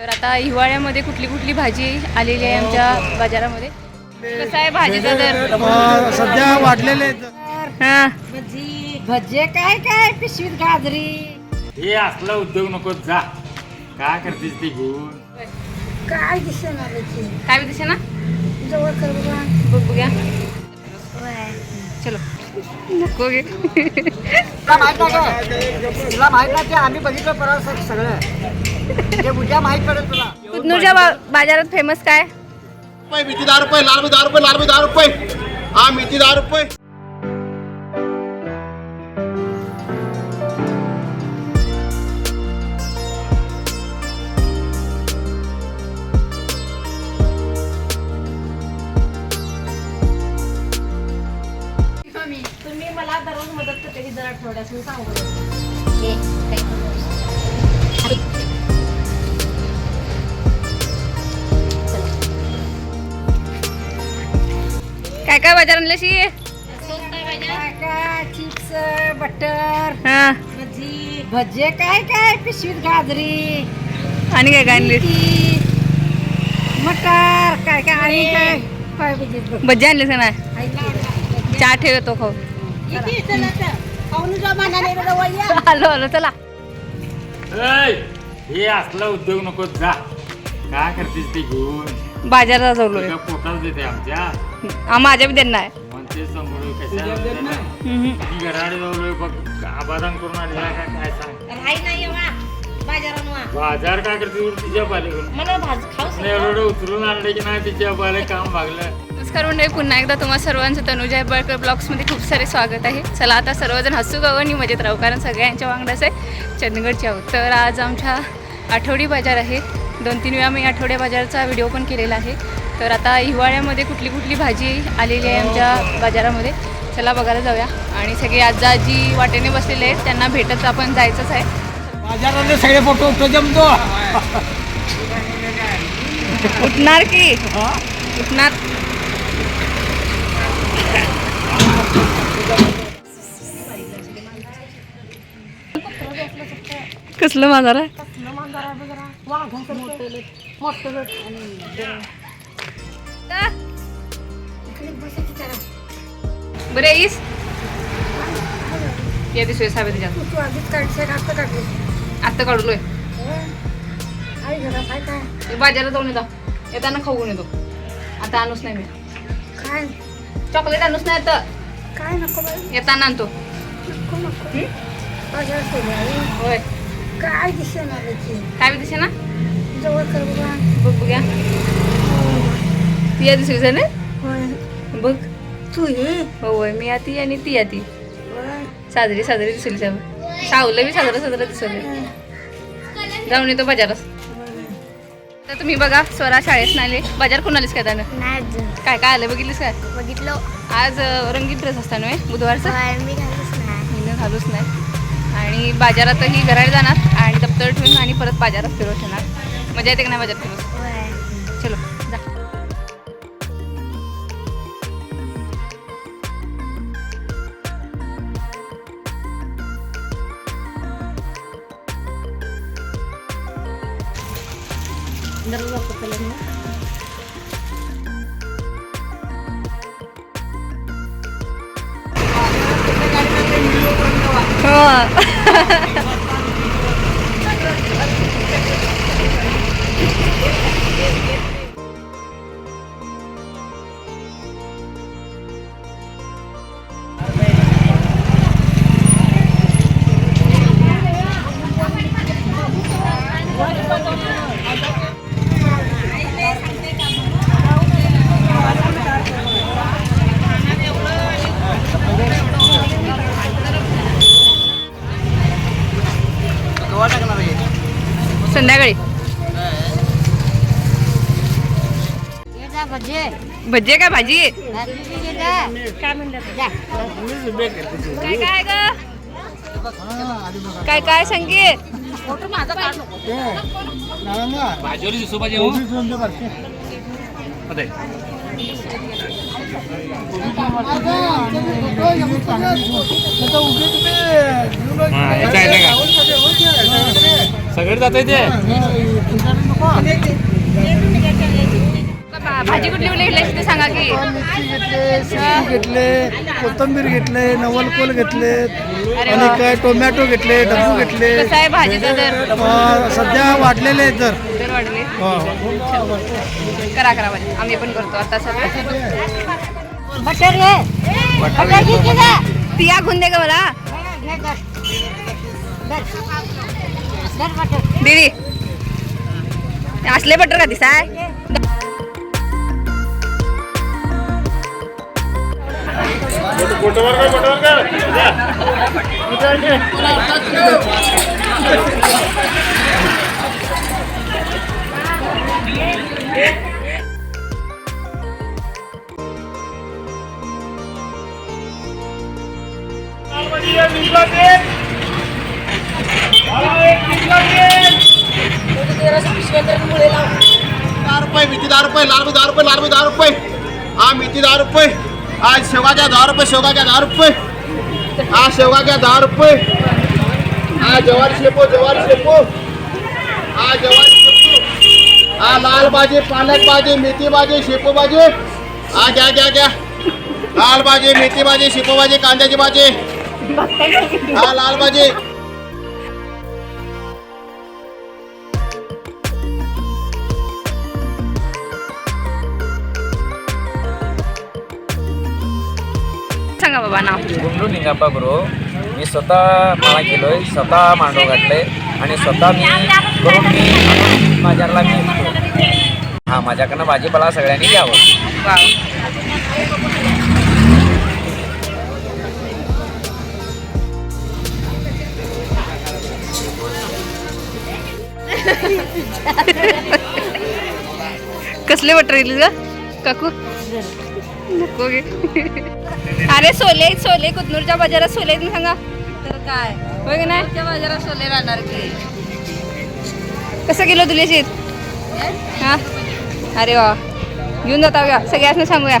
तर आता हिवाळ्यामध्ये कुठली कुठली भाजी आलेली आहे आमच्या बाजारामध्ये? कसं आहे भाजीचा दर? सध्या वाढलेले आहेत. हा. भजी भजे काय काय? पिशवीत गाजरी. हे असला उद्योग नको जा. काय करतेस ते घेऊन? काय दिसेना त्याची काय दिसे ना जवळ कर बघा बघ बघूया चलो नको घे तुला माहीत नाही तुला माहीत नाही ते आम्ही बघितलं परवा स- सगळं. ते उद्या माहीत पडेल तुला. कुदनूरच्या बा- बाजारात फेमस काय? रुपये मेथी दहा रुपये लाल दहा रुपये लाल दहा रुपये. हा मेथी दहा रुपये. सांगू काय काय बाजार काय काय चिप्स बटर हा. भजी भजे काय काय पिशवीत गाजरी आणि काय काय आणली? मटर काय काय आणि काय? काय भजी? हाय की. चहा ठेवतो खाऊ. आलो आलो चला. हे असला उद्योग नको जा. काय करतेस ते घेऊन? बाजारात जाऊलोय तुझ्या पोटात देते आमच्या. माझ्या बी आहे म्हणते समोर कशा हम्म. मी घराडे जाऊलोय बघ आबादान करून काय सांग? राही नाही वा. बाजारात वा. बाजार काय करते तिच्या पालेकडून. मला भाज खाऊस एवढं उचलून आणले की नाही तिच्या पाले काम भागलं. नमस्कार मंडळी पुन्हा एकदा तुम्हा सर्वांचं तनुजा हेब्बाळकर ब्लॉग्समध्ये खूप सारे स्वागत आहे. चला आता सर्वजण हसू गावं आणि मजेत राहू कारण सगळ्यांच्या वांगडाच आहे चंदगडचे आहोत. तर आज आमच्या आठवडी बाजार आहे. दोन तीन वेळा मी आठवड्या बाजारचा व्हिडिओ पण केलेला आहे. तर आता हिवाळ्यामध्ये कुठली कुठली भाजी आलेली आहे आमच्या बाजारामध्ये? चला बघायला जाऊया. आणि सगळे आजा आजी वाटेने बसलेले आहेत त्यांना भेटत आपण जायचंच आहे. बाजारातले सगळे फोटो जमतो. उठणार की? उठणार. कसलं बाजार आहे? बरे येईस? या दिसतोय साबे तुझ्यात तू आधीच काढशील का आता काढली आत्ता काढलोय. बाजारात जाऊन येतो. येताना खाऊन येतो. आता आणूच नाही मी. काय? चॉकलेट आणूच नाही आता. काय नको बाई. येताना आणतो. होय. काय दिसेना त्याची काय दिसे ना जवळ कर बघा. बघ बघूया ती या दिसली ना होय. बघ. तू ये. हो होय मी आती आणि ती आती. साजरी साजरी दिसली सावं सावलं बी साजरं साजरं दिसले जाऊन येतो बाजारात. तर तुम्ही बघा स्वरा शाळेत आले बाजार कोण आलीस काय त्यानं नाही. काय काय आलं बघितलीस काय? बघितलं. आज रंगीत ड्रेस असताना बुधवारचा? मी नाही. मी घालूच नाही. आणि बाजारातही घराला जाणार आणि दप्तर ठेवून आणि परत बाजारात फिरवत येणार. मजा येते का नाही बाजारात फिरवत हो भजे. भजी काय भाजी. काय म्हणलं. काय काय ग? काय काय संगीत फोटो माझा काढ नको. सगळे जात ते? भाजी कुठली कुठली घेतली ते सांगा की. मिरची घेतले शेपू घेतले कोथंबीर घेतले नवलकोल घेतले आणि. काय टोमॅटो घेतले डब्बू घेतले. कसं आहे भाजीचा दर? अं, सध्या वाढलेले आहेत दर. दर वाढले? हो. करा करा भाजी. आम्ही पण करतो आता बटर घे. बटर पिया घेऊन दे का मला. घे दर दर दर बटर. दीदी असले बटर का दिसाय दहा रुपये मेथी दहा रुपये लाल दहा रुपये लाल दहा रुपये. हा मेथी दहा रुपये. आज शेवगा घ्या दहा रुपये शेवगा घ्या दहा रुपये. हा शेवगा घ्या दहा रुपये. हा जवारी शेपो जवारी शेपो. हा जवारी शेपो. हा लाल भाजी पालक भाजी मेथी भाजी शेपू भाजी. हा घ्या घ्या घ्या. लाल भाजी मेथी भाजी शेपो भाजी कांद्याची भाजी. हा लाल भाजी. सांगा बाबा नाव. गुंडू निंगाप्पा गुरु. मी स्वतः माळा केलोय स्वतः मांडव घातलंय आणि स्वतः मी करून मी बाजारला मी हा माझ्याकडनं भाजीपाला सगळ्यांनी घ्यावं. कसले बटर येईल ग? काकू? नको गे. अरे सोले सोले कुतनूरच्या बाजारात सोले आहेत ना सांगा. तर काय? होय की नाही? बाजारात सोले राहणार की. कसं किलो तुले शेत हा? अरे वा. घेऊन जाता का सगळ्यांना सांगूया.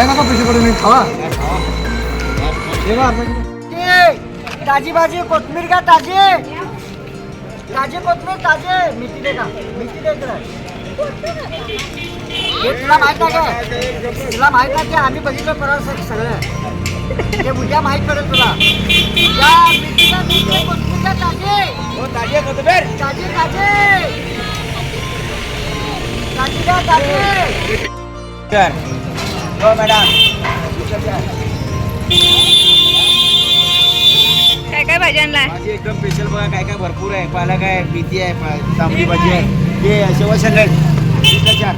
नका पैसे पडून खावा ताजी भाजी कोथमीर का ताजी ताजी कोथमीर ताजे मिठी दे का मेथी दे हे तुला माहीत नाही काय तुला माहीत नाही की आम्ही बघितलं परवा स- सगळं? ते उद्या माहीत पडेल तुला. या ताजे ताजे ताजे ताजी का ताजे काय काय भाजी आणलाय? भाजी एकदम स्पेशल बघा काय काय भरपूर आहे. पालक आहे मेथी आहे तांबडी भाजी आहे. हे शेवळ सॅलड चार.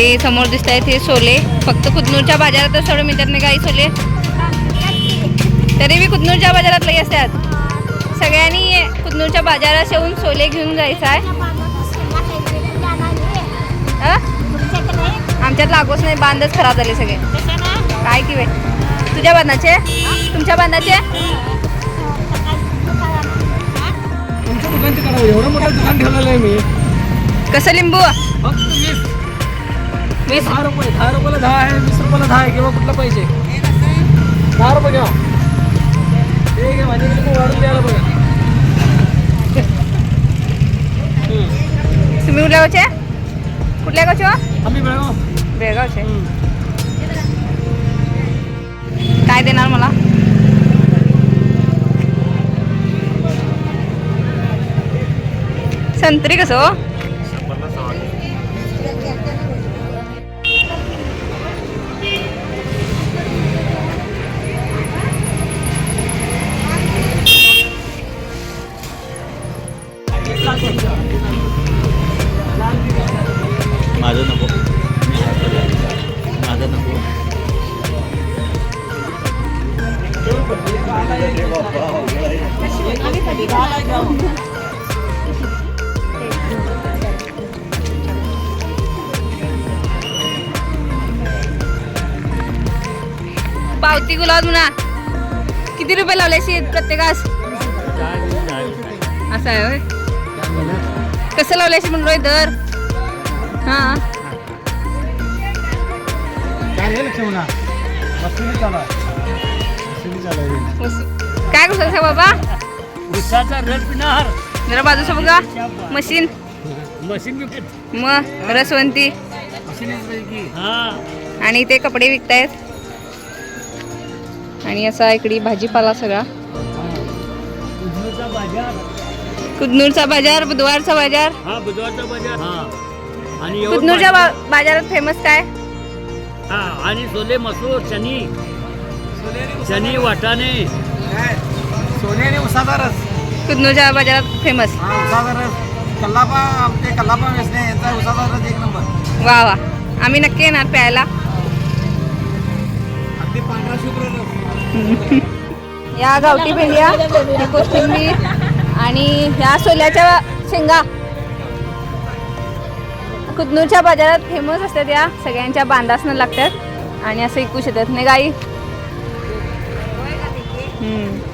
हे समोर दिसत आहेत हे सोले. फक्त कुदनूरच्या बाजारातच थोडं मिळतात नाही काही सोले. तरी बी कुदनूरच्या बाजारात लई असतात. सगळ्यांनी कुदनूरच्या बाजारात येऊन सोले घेऊन जायचं आहे? आमच्यात लागूच नाही बांधच खराब झाले सगळे. काय की वेळ तुझ्या बांधाचे? तुमच्या बांधाचे? तुमच्या दुकानचे वीस. दहा रुपये दहा रुपयाला दहा आहे वीस रुपयाला दहा आहे किंवा कुठलं पाहिजे. दहा रुपये घ्या. ठीक आहे माझ्या वाढून द्यायला बघा. तुम्ही कुठल्या गावचे? कुठल्या गावचे हो? आम्ही बेळगाव. बेळगावचे. काय देणार मला? संत्री कसं हो? पावती गुलाब म्हणा. किती रुपये लावल्याशी प्रत्येकास? असं आहे होय. कसं लावल्याशी म्हणून रोहित दर? हां. काय करतो बाबा? उसाचा रस पिणार जरा बाजूचं बघा. मशीन. मशीन मग रसवंती हा आणि ते कपडे विकतायत. आणि असा इकडे भाजीपाला सगळा. कुदनूरचा बाजार बुधवारचा बाजार. हा बुधवारचा बाजार. हा. आणि कुदनूरच्या बा- बाजारात फेमस काय? हा आणि सोले मसूर चनी. चनी वाटाणे. सोने आणि उसाचा रस. कुदनूरच्या बाजारात फेमस हा उसाचा रस. कल्लापा आमचे कल्लापा वेचणे याचा उसाचा रस एक नंबर. वा वा. आम्ही नक्की येणार प्यायला. अगदी पांढरा शुभ्र रस. या गावठी भेंड्या कोथिंबीर आणि ह्या सोल्याच्या शेंगा. कुदनूरच्या बाजारात फेमस असतात या सगळ्यांच्या बांधासनं लागतात आणि असं ऐकू शकतात नाही. गाई. हम्म.